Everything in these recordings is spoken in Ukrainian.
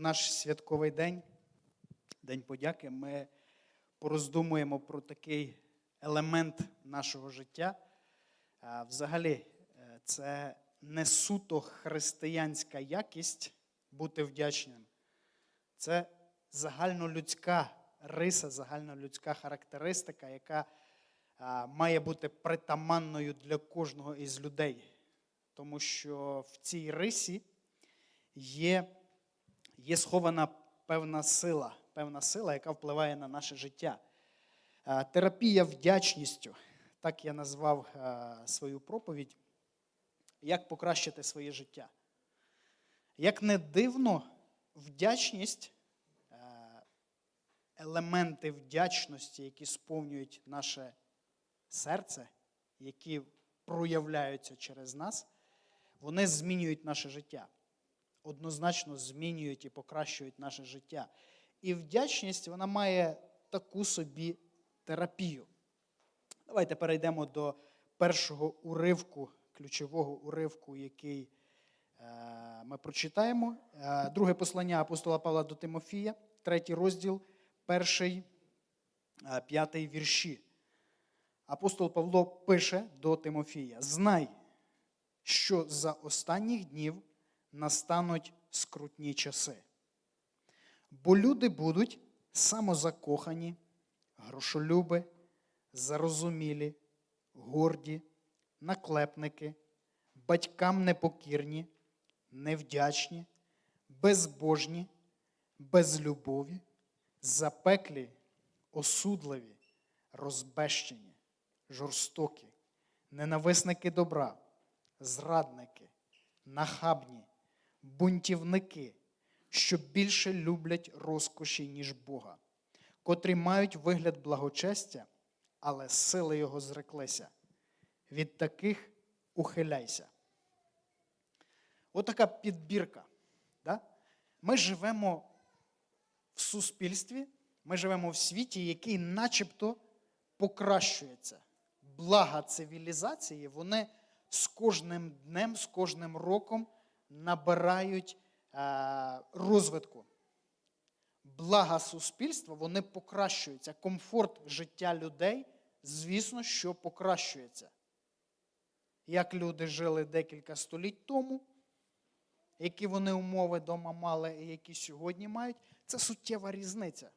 наш святковий день, День подяки, ми пороздумуємо про такий елемент нашого життя. Взагалі, е, це не суто християнська якість бути вдячним. Це загальнолюдська риса, загальнолюдська характеристика, яка має бути притаманною для кожного із людей. Тому що в цій рисі є, є схована певна сила, певна сила, яка впливає на наше життя. Е, Терапія вдячністю, так я назвав е, свою проповідь, як покращити своє життя. Як не дивно, вдячність, е, елементи вдячності, які сповнюють наше серце, які проявляються через нас, вони змінюють наше життя. Однозначно змінюють і покращують наше життя. І вдячність вона має таку собі терапію. Давайте перейдемо до першого уривку, ключового уривку, який е, ми прочитаємо. Е, Друге послання апостола Павла до Тимофія, третій розділ, перший, е, п'ятий вірші. Апостол Павло пише до Тимофія: Знай, що за останніх днів настануть скрутні часи. Бо люди будуть самозакохані, грошолюби, зарозумілі, горді, наклепники, батькам непокірні, невдячні, безбожні, безлюбові, запеклі, осудливі, розбещені, жорстокі, ненависники добра, зрадники, нахабні, бунтівники, що більше люблять розкоші, ніж Бога, котрі мають вигляд благочестя, але сили його зреклися. Від таких ухиляйся. Отака підбірка. Да? Ми живемо в суспільстві, ми живемо в світі, який начебто покращується. Блага цивілізації, вони з кожним днем, з кожним роком набирають е, розвитку. Блага суспільства, вони покращуються. Комфорт життя людей, звісно, що покращується. Як люди жили декілька століть тому, які вони умови вдома мали і які сьогодні мають, це суттєва різниця.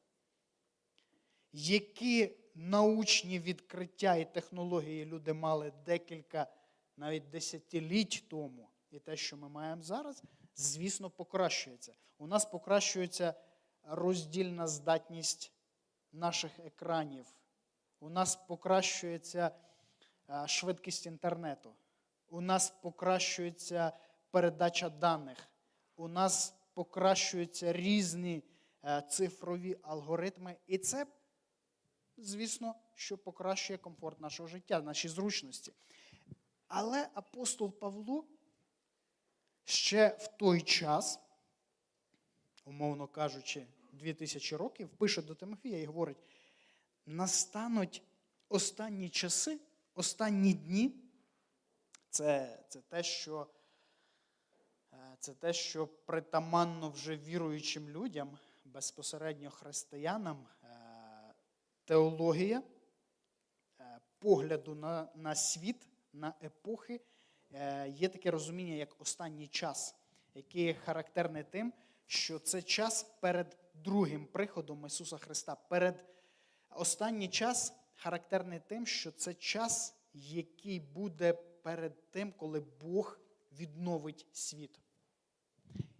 Які научні відкриття і технології люди мали декілька навіть десятиліть тому, і те, що ми маємо зараз, звісно, покращується. У нас покращується роздільна здатність наших екранів. У нас покращується е, швидкість інтернету. У нас покращується передача даних. У нас покращуються різні е, цифрові алгоритми. І це, звісно, що покращує комфорт нашого життя, наші зручності. Але апостол Павло ще в той час, умовно кажучи, 2000 років, пише до Тимофія і говорить: настануть останні часи, останні дні. Це, це, те, що, е, це те, що притаманно вже віруючим людям, безпосередньо християнам, е, теологія е, погляду на, на світ, на епохи, є таке розуміння, як останній час, який характерний тим, що це час перед другим приходом Ісуса Христа. Перед останній час характерний тим, що це час, який буде перед тим, коли Бог відновить світ.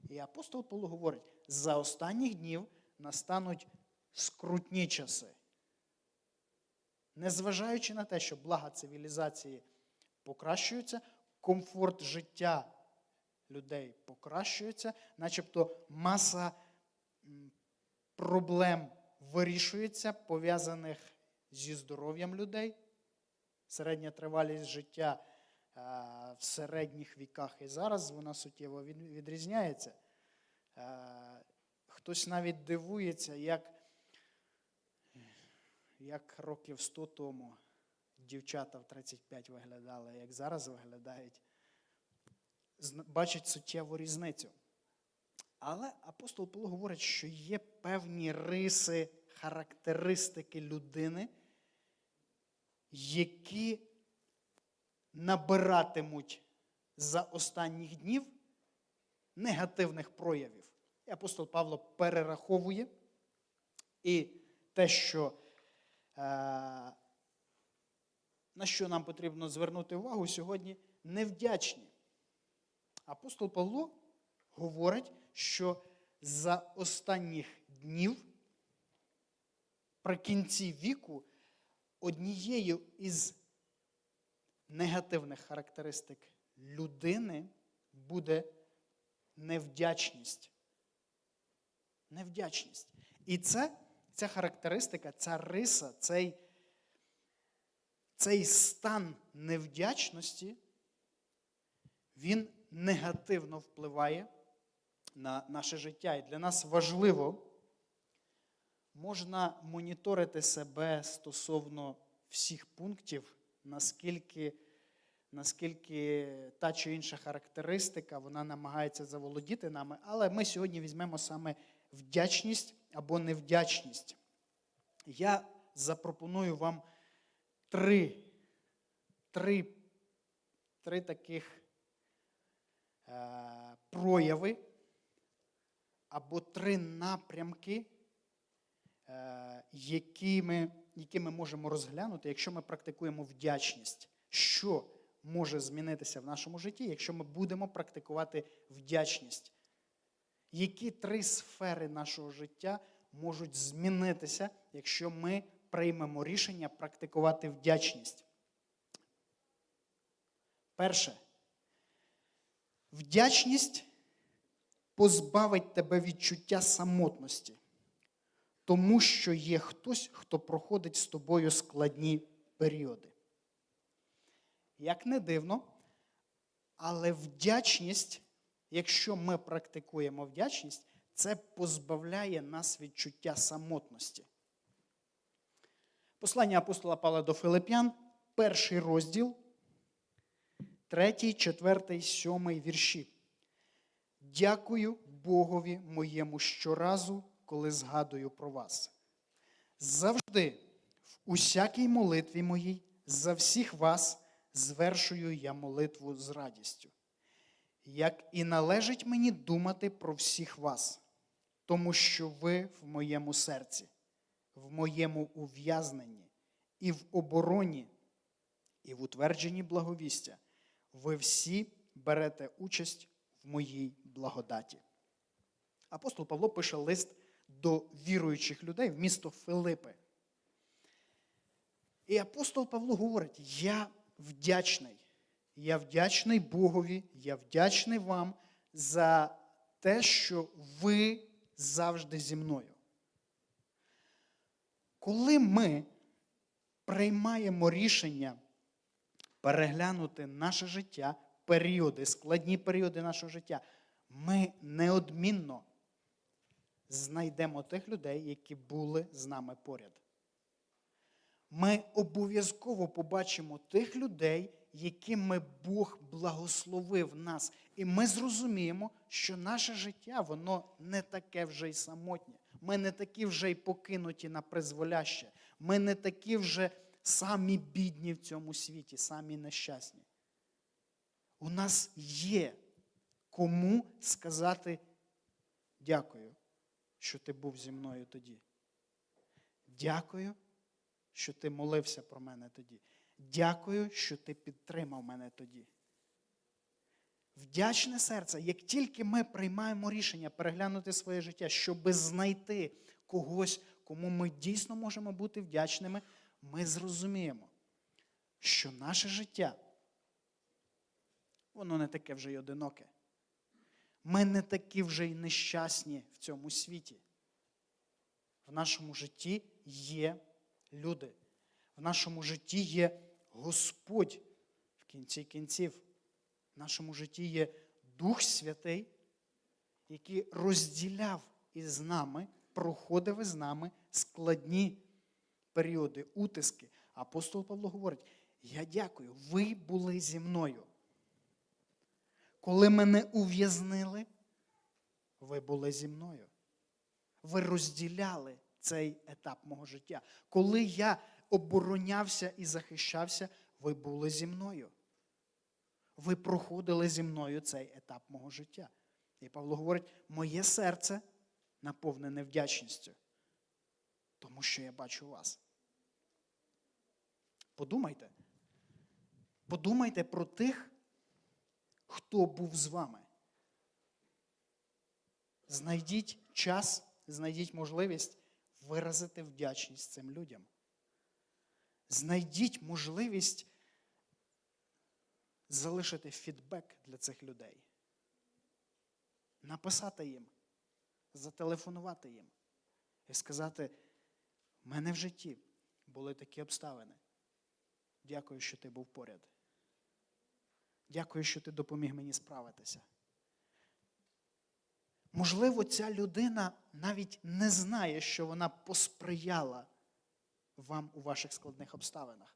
І апостол Павло говорить: за останніх днів настануть скрутні часи. Незважаючи на те, що блага цивілізації покращуються, комфорт життя людей покращується, начебто маса проблем вирішується, пов'язаних зі здоров'ям людей. Середня тривалість життя в середніх віках і зараз вона суттєво відрізняється. Хтось навіть дивується, як, як років 100 тому дівчата в 35 виглядали, як зараз виглядають, бачать суттєву різницю. Але апостол Павло говорить, що є певні риси, характеристики людини, які набиратимуть за останніх днів негативних проявів. І апостол Павло перераховує і те, що, е, на що нам потрібно звернути увагу сьогодні, невдячні. Апостол Павло говорить, що за останніх днів, при кінці віку, однією із негативних характеристик людини буде невдячність. Невдячність. І це, ця характеристика, ця риса, цей, цей стан невдячності, він негативно впливає на наше життя. І для нас важливо можна моніторити себе стосовно всіх пунктів, наскільки, наскільки та чи інша характеристика вона намагається заволодіти нами. Але ми сьогодні візьмемо саме вдячність або невдячність. Я запропоную вам три, три, три таких е, прояви або три напрямки, е, які ми, які ми можемо розглянути, якщо ми практикуємо вдячність. Що може змінитися в нашому житті, якщо ми будемо практикувати вдячність? Які три сфери нашого життя можуть змінитися, якщо ми приймемо рішення практикувати вдячність? Перше. Вдячність позбавить тебе відчуття самотності, тому що є хтось, хто проходить з тобою складні періоди. Як не дивно, але вдячність, якщо ми практикуємо вдячність, це позбавляє нас відчуття самотності. Послання апостола Павла до Филип'ян, перший розділ, третій, четвертий, сьомий вірші. Дякую Богові моєму щоразу, коли згадую про вас. Завжди, в усякій молитві моїй, за всіх вас звершую я молитву з радістю, як і належить мені думати про всіх вас, тому що ви в моєму серці, в моєму ув'язненні, і в обороні, і в утвердженні благовістя, ви всі берете участь в моїй благодаті. Апостол Павло пише лист до віруючих людей в місто Филипи. І апостол Павло говорить: я вдячний. Я вдячний Богові, я вдячний вам за те, що ви завжди зі мною. Коли ми приймаємо рішення переглянути наше життя, періоди, складні періоди нашого життя, ми неодмінно знайдемо тих людей, які були з нами поряд. Ми обов'язково побачимо тих людей, якими Бог благословив нас. І ми зрозуміємо, що наше життя, воно не таке вже й самотнє. Ми не такі вже й покинуті на призволяще. Ми не такі вже самі бідні в цьому світі, самі нещасні. У нас є кому сказати дякую, що ти був зі мною тоді. Дякую, що ти молився про мене тоді. Дякую, що ти підтримав мене тоді. Вдячне серце, як тільки ми приймаємо рішення переглянути своє життя, щоб знайти когось, кому ми дійсно можемо бути вдячними, ми зрозуміємо, що наше життя, воно не таке вже й одиноке. Ми не такі вже й нещасні в цьому світі. В нашому житті є люди. В нашому житті є Господь в кінці кінців. В нашому житті є Дух Святий, який розділяв із нами, проходив із нами складні періоди, утиски. Апостол Павло говорить: я дякую, ви були зі мною. Коли мене ув'язнили, ви були зі мною. Ви розділяли цей етап мого життя. Коли я оборонявся і захищався, ви були зі мною. Ви проходили зі мною цей етап мого життя. І Павло говорить: моє серце наповнене вдячністю, тому що я бачу вас. Подумайте. Подумайте про тих, хто був з вами. Знайдіть час, знайдіть можливість виразити вдячність цим людям. Знайдіть можливість залишити фідбек для цих людей. Написати їм, зателефонувати їм і сказати: в мене в житті були такі обставини. Дякую, що ти був поряд. Дякую, що ти допоміг мені справитися. Можливо, ця людина навіть не знає, що вона посприяла вам у ваших складних обставинах.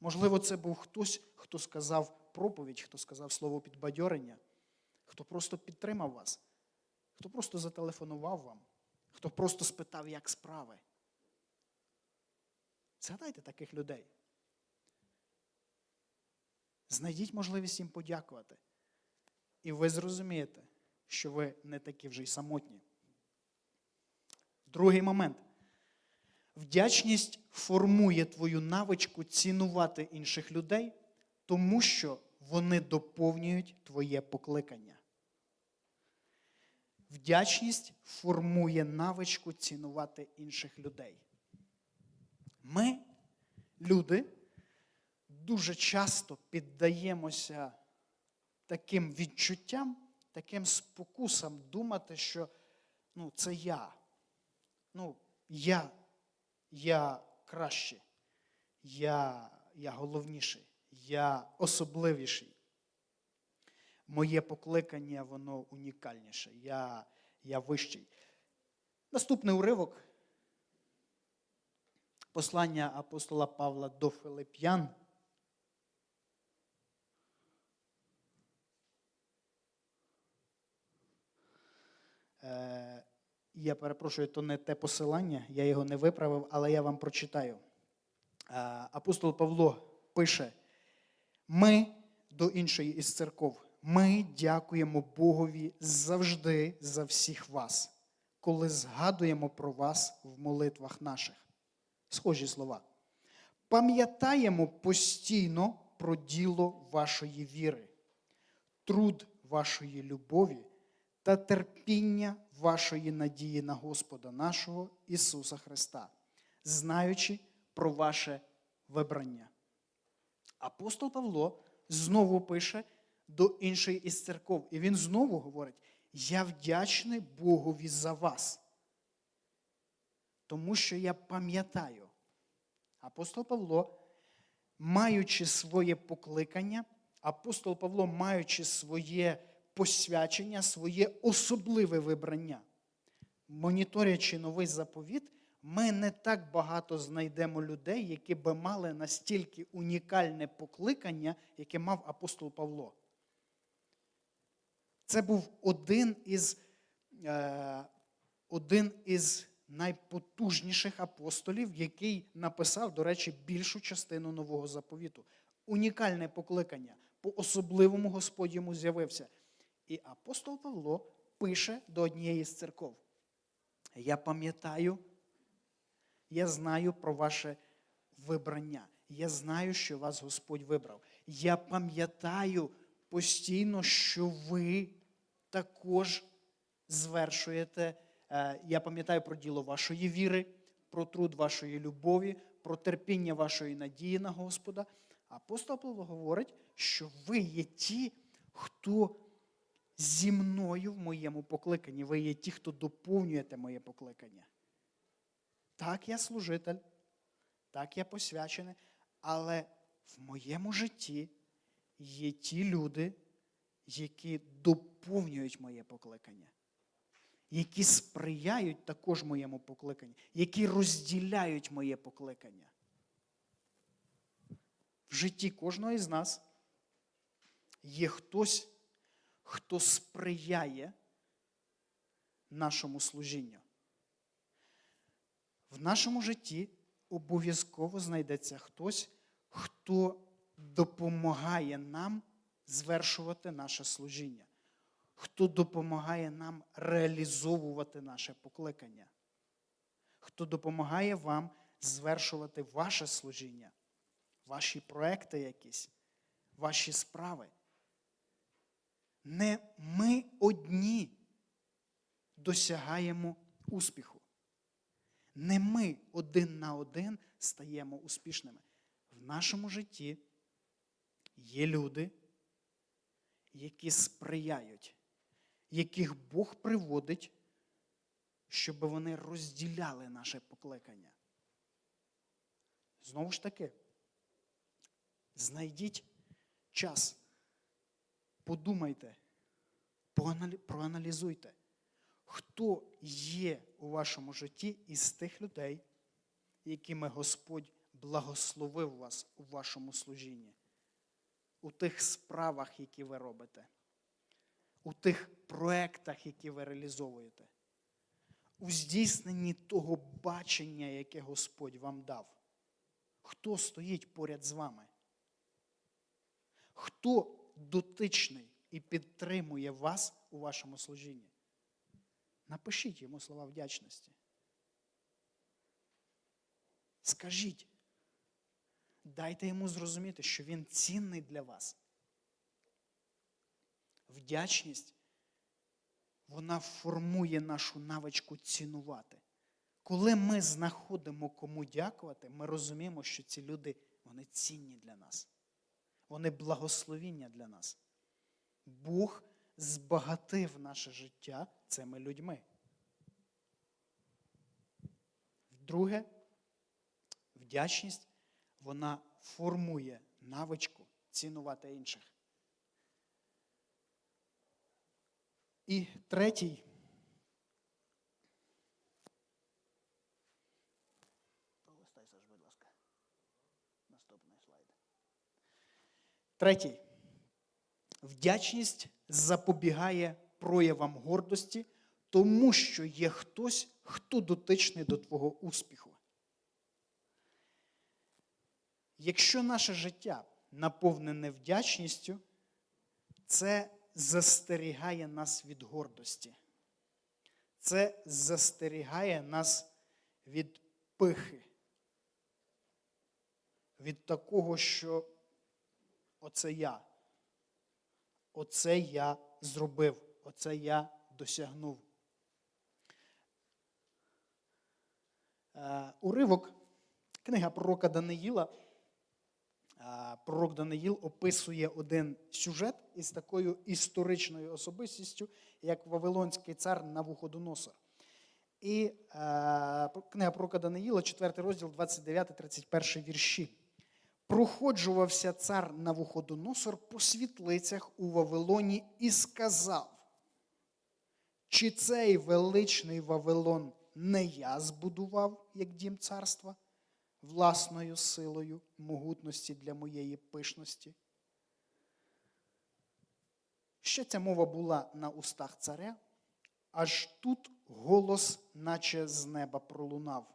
Можливо, це був хтось, хто сказав проповідь, хто сказав слово підбадьорення, хто просто підтримав вас, хто просто зателефонував вам, хто просто спитав, як справи. Згадайте таких людей. Знайдіть можливість їм подякувати. І ви зрозумієте, що ви не такі вже й самотні. Другий момент. Вдячність формує твою навичку цінувати інших людей, тому що вони доповнюють твоє покликання. Вдячність формує навичку цінувати інших людей. Ми, люди, дуже часто піддаємося таким відчуттям, таким спокусам думати, що ну, це я. Ну, я, я краще, я, я головніший, я особливіший. Моє покликання, воно унікальніше, я, я вищий. Наступний уривок. Послання апостола Павла до Филип'ян. Е, Я перепрошую, то не те посилання, я його не виправив, але я вам прочитаю. Апостол Павло пише: ми до іншої із церков, ми дякуємо Богові завжди за всіх вас, коли згадуємо про вас в молитвах наших. Схожі слова. Пам'ятаємо постійно про діло вашої віри, труд вашої любові та терпіння вашої надії на Господа нашого Ісуса Христа, знаючи про ваше вибрання. Апостол Павло знову пише до іншої із церков, і він знову говорить: Я вдячний Богові за вас. Тому що я пам'ятаю, апостол Павло, маючи своє покликання, апостол Павло, маючи своє посвячення, своє особливе вибрання. Моніторячи новий заповіт, ми не так багато знайдемо людей, які би мали настільки унікальне покликання, яке мав апостол Павло. Це був один із, е, один із найпотужніших апостолів, який написав, до речі, більшу частину нового заповіту. Унікальне покликання. По особливому Господь йому з'явився. І апостол Павло пише до однієї з церков. Я пам'ятаю, я знаю про ваше вибрання. Я знаю, що вас Господь вибрав. Я пам'ятаю постійно, що ви також звершуєте. е, Я пам'ятаю про діло вашої віри, про труд вашої любові, про терпіння вашої надії на Господа. Апостол Павло говорить, що ви є ті, хто зі мною в моєму покликанні. Ви є ті, хто доповнюєте моє покликання. Так, я служитель, так я посвячений, але в моєму житті є ті люди, які доповнюють моє покликання, які сприяють також моєму покликанню, які розділяють моє покликання. В житті кожного із нас є хтось, хто сприяє нашому служінню. В нашому житті обов'язково знайдеться хтось, хто допомагає нам звершувати наше служіння, хто допомагає нам реалізовувати наше покликання, хто допомагає вам звершувати ваше служіння, ваші проекти якісь, ваші справи. Не ми одні досягаємо успіху. Не ми один на один стаємо успішними. В нашому житті є люди, які сприяють, яких Бог приводить, щоб вони розділяли наше покликання. Знову ж таки, знайдіть час, подумайте, проаналізуйте, хто є у вашому житті із тих людей, якими Господь благословив вас у вашому служінні, у тих справах, які ви робите, у тих проектах, які ви реалізовуєте, у здійсненні того бачення, яке Господь вам дав. Хто стоїть поряд з вами? Хто дотичний і підтримує вас у вашому служінні? Напишіть йому слова вдячності. Скажіть, дайте йому зрозуміти, що він цінний для вас. Вдячність, вона формує нашу навичку цінувати. Коли ми знаходимо кому дякувати, ми розуміємо, що ці люди вони цінні для нас. Вони благословіння для нас. Бог збагатив наше життя цими людьми. Друге, вдячність вона формує навичку цінувати інших. І третій. Третій. Вдячність запобігає проявам гордості, тому що є хтось, хто дотичний до твого успіху. Якщо наше життя наповнене вдячністю, це застерігає нас від гордості. Це застерігає нас від пихи, від такого, що оце я. Оце я зробив, оце я досягнув. Е, Уривок, книга пророка Даниїла. Е, Пророк Даниїл описує один сюжет із такою історичною особистістю, як Вавилонський цар Навуходоносор. І е, книга пророка Даниїла, 4 розділ, 29-31 вірші. Проходжувався цар Навуходоносор по світлицях у Вавилоні і сказав, чи цей величний Вавилон не я збудував, як дім царства, власною силою могутності для моєї пишності? Ще ця мова була на устах царя, аж тут голос, наче з неба пролунав.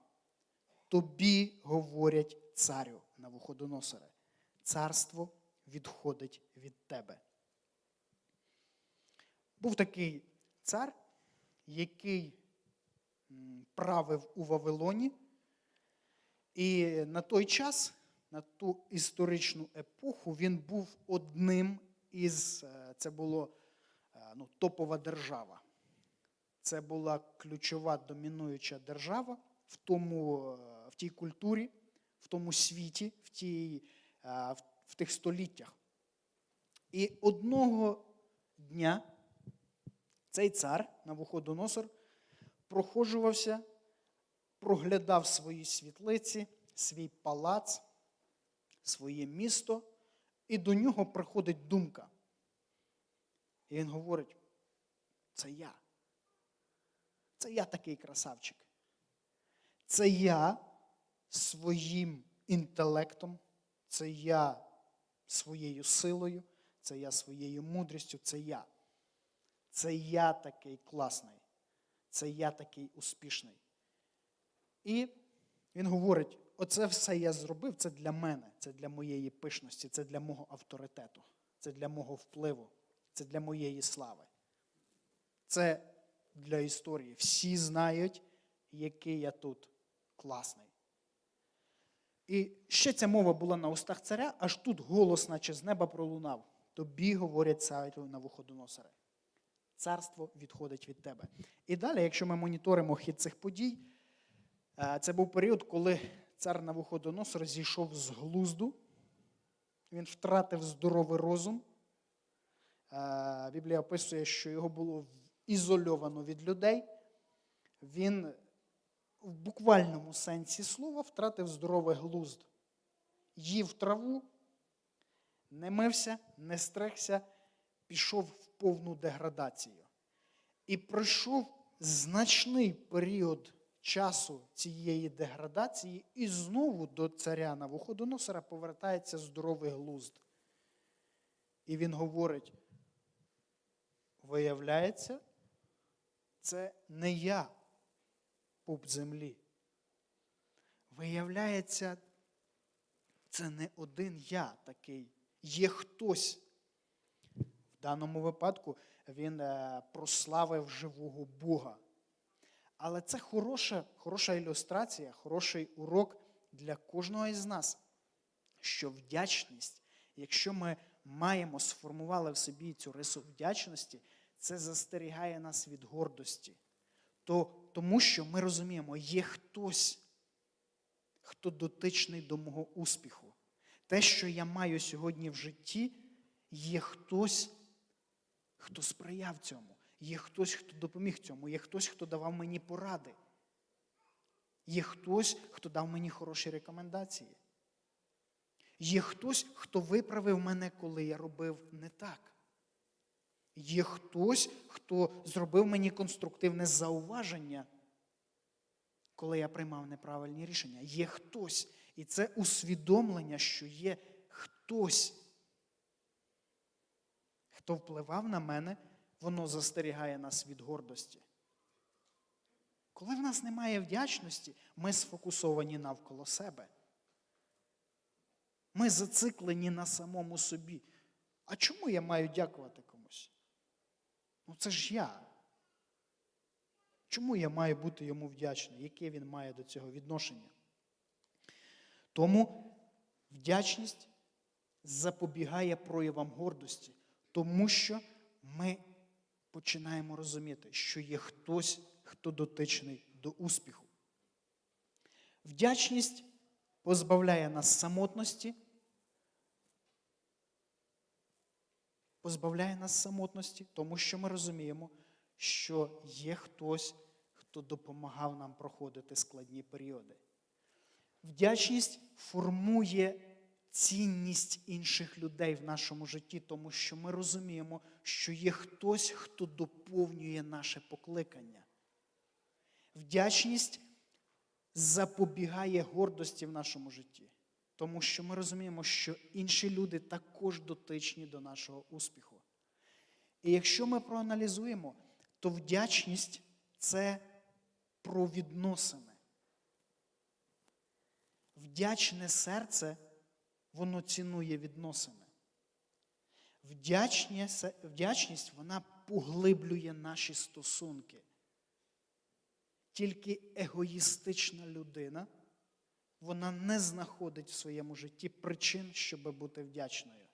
Тобі говорять царю Навуходоносоре, царство відходить від тебе. Був такий цар, який правив у Вавилоні, і на той час, на ту історичну епоху, він був одним із, е, це було е, ну, топова держава. Це була ключова домінуюча держава в, тому, е, в тій культурі, в тому світі, в, тій, в, тих століттях. І одного дня цей цар Навуходоносор проходжувався, проглядав свої світлиці, свій палац, своє місто, і до нього приходить думка. І він говорить: це я. Це я такий красавчик. Це я своїм інтелектом, це я своєю силою, це я своєю мудрістю, це я. Це я такий класний. це я такий успішний. І він говорить: оце все я зробив, це для мене, це для моєї пишності, це для мого авторитету, це для мого впливу, це для моєї слави. Це для історії. Всі знають, який я тут класний. І ще ця мова була на устах царя, аж тут голос, наче з неба пролунав. Тобі говорять царю на виходоносире. Царство відходить від тебе. І далі, якщо ми моніторимо хід цих подій, е, це був період, коли цар Навуходоносор зійшов з глузду, він втратив здоровий розум. Е, Біблія описує, що його було ізольовано від людей. Він в буквальному сенсі слова втратив здоровий глузд. Їв траву, не мився, не стригся, пішов в повну деградацію. І пройшов значний період часу цієї деградації, і знову до царя Навуходоносора повертається здоровий глузд. І він говорить: виявляється, це не я пуп землі. Виявляється, це не один я такий. Є хтось. В даному випадку він е, прославив живого Бога. Але це хороша, хороша ілюстрація, хороший урок для кожного із нас, що вдячність, якщо ми маємо, сформували в собі цю рису вдячності, це застерігає нас від гордості. То, тому що ми розуміємо, є хтось, хто дотичний до мого успіху. Те, що я маю сьогодні в житті, є хтось, хто сприяв цьому. Є хтось, хто допоміг цьому, є хтось, хто давав мені поради. Є хтось, хто дав мені хороші рекомендації. Є хтось, хто виправив мене, коли я робив не так. Є хтось, хто зробив мені конструктивне зауваження, коли я приймав неправильні рішення. Є хтось. І це усвідомлення, що є хтось, хто впливав на мене, воно застерігає нас від гордості. Коли в нас немає вдячності, ми сфокусовані навколо себе. Ми зациклені на самому собі. А чому я маю дякувати комусь? Ну це ж я. Чому я маю бути йому вдячний? Яке він має до цього відношення? Тому вдячність запобігає проявам гордості, тому що ми починаємо розуміти, що є хтось, хто дотичний до успіху. Вдячність позбавляє нас самотності, позбавляє нас самотності, тому що ми розуміємо, що є хтось, хто допомагав нам проходити складні періоди. Вдячність формує цінність інших людей в нашому житті, тому що ми розуміємо, що є хтось, хто доповнює наше покликання. Вдячність запобігає гордості в нашому житті, тому що ми розуміємо, що інші люди також дотичні до нашого успіху. І якщо ми проаналізуємо, то вдячність це про відносини. Вдячне серце, воно цінує відносини. Вдячність вона поглиблює наші стосунки. Тільки егоїстична людина, вона не знаходить в своєму житті причин, щоб бути вдячною.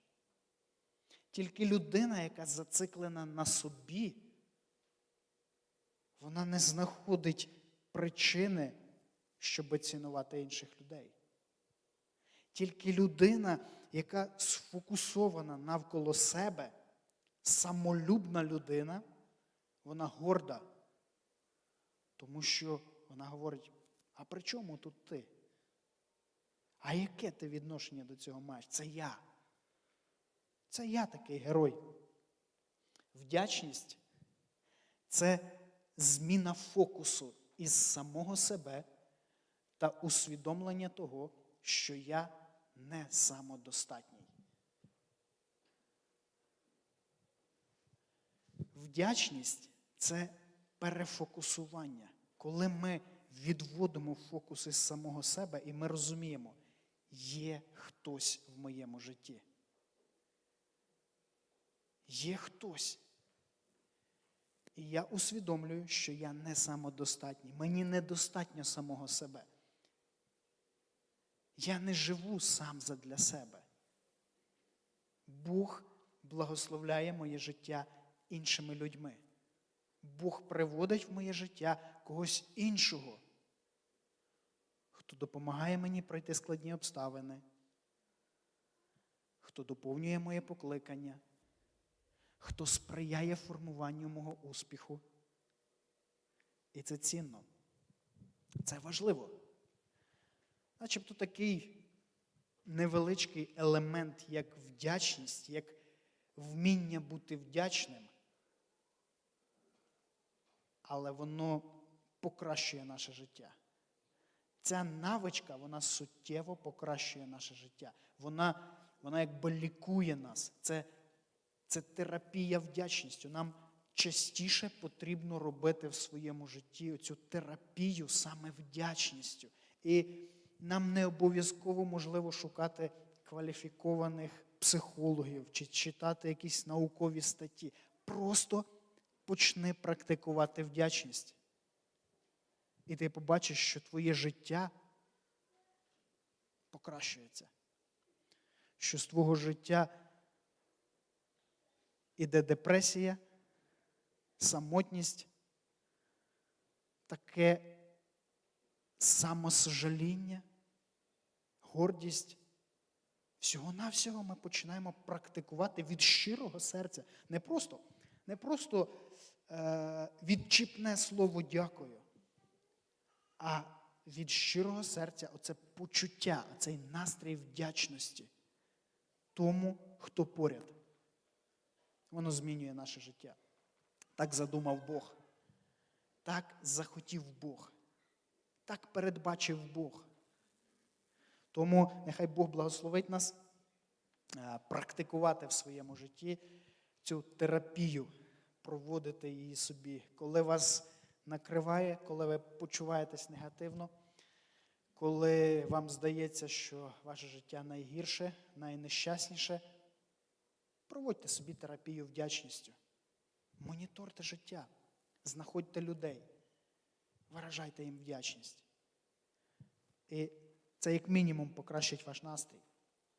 Тільки людина, яка зациклена на собі, вона не знаходить причини, щоб цінувати інших людей. Тільки людина, яка сфокусована навколо себе, самолюбна людина, вона горда. Тому що вона говорить: а при чому тут ти? А яке ти відношення до цього маєш? Це я. Це я такий герой. Вдячність це зміна фокусу із самого себе та усвідомлення того, що я не самодостатній. Вдячність це перефокусування, коли ми відводимо фокус із самого себе і ми розуміємо, є хтось в моєму житті. Є хтось. І я усвідомлюю, що я не самодостатній. Мені недостатньо самого себе. Я не живу сам задля себе. Бог благословляє моє життя іншими людьми. Бог приводить в моє життя когось іншого, хто допомагає мені пройти складні обставини, хто доповнює моє покликання, хто сприяє формуванню мого успіху. І це цінно. Це важливо. Начебто такий невеличкий елемент, як вдячність, як вміння бути вдячним, але воно покращує наше життя. Ця навичка, вона суттєво покращує наше життя. Вона, вона якби лікує нас. Це, це терапія вдячністю. Нам частіше потрібно робити в своєму житті цю терапію саме вдячністю. І нам не обов'язково можливо шукати кваліфікованих психологів чи читати якісь наукові статті. Просто почни практикувати вдячність. І ти побачиш, що твоє життя покращується. Що з твого життя іде депресія, самотність, таке самосожаління, гордість. Всього-навсього ми починаємо практикувати від щирого серця. Не просто, не просто е, відчіпне слово дякую, а від щирого серця оце почуття, цей настрій вдячності тому, хто поряд. Воно змінює наше життя. Так задумав Бог. Так захотів Бог. Так передбачив Бог. Тому нехай Бог благословить нас е, практикувати в своєму житті цю терапію, проводити її собі, коли вас накриває, коли ви почуваєтесь негативно, коли вам здається, що ваше життя найгірше, найнещасніше, проводьте собі терапію вдячністю. Моніторте життя, знаходьте людей, виражайте їм вдячність. І це як мінімум покращить ваш настрій.